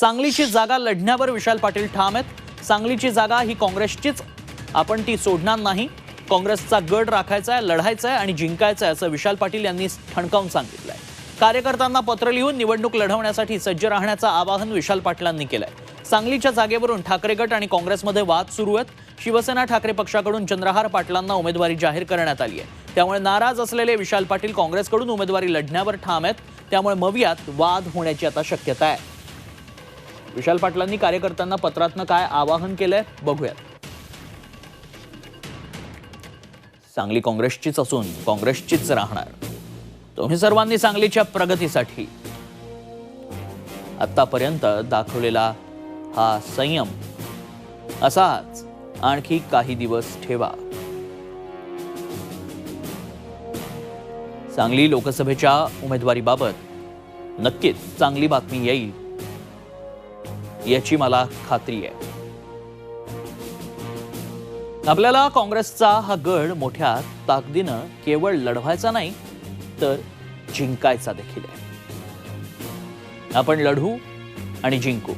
सांगलीची जागा लढण्यावर विशाल पाटील ठाम आहेत. सांगलीची जागा ही काँग्रेसचीच. आपण ती सोडणार नाही. काँग्रेसचा गड राखायचा आहे लढायचा आहे आणि जिंकायचा आहे असं विशाल पाटील यांनी ठणकावून आहे कार्यकर्त्यांना पत्र लिहून निवडणूक लढवण्यासाठी सज्ज राहण्याचं आवाहन विशाल पाटलांनी केलं आहे सांगलीच्या जागेवरून ठाकरे गट आणि काँग्रेसमध्ये वाद सुरू आहेत. शिवसेना ठाकरे पक्षाकडून चंद्रहार पाटलांना उमेदवारी जाहीर करण्यात आली आहे. त्यामुळे नाराज असलेले विशाल पाटील काँग्रेसकडून उमेदवारी लढण्यावर ठाम आहेत. त्यामुळे मवियात वाद होण्याची आता शक्यता आहे. विशाल पाटलांनी कार्यकर्त्यांना पत्रातनं काय आवाहन केलंय बघूयात. सांगली काँग्रेसचीच असून काँग्रेसचीच राहणार. तुम्ही सर्वांनी सांगलीच्या प्रगतीसाठी. आतापर्यंत दाखवलेला हा संयम असाच आणखी काही दिवस ठेवा. सांगली लोकसभेच्या उमेदवारीबाबत नक्कीच चांगली बातमी येईल. याची मला खात्री आहे. आपल्याला काँग्रेसचा हा गड मोठ्या ताकदीनं केवळ लढवायचा नाही तर जिंकायचा देखील आहे. आपण लढू आणि जिंकू.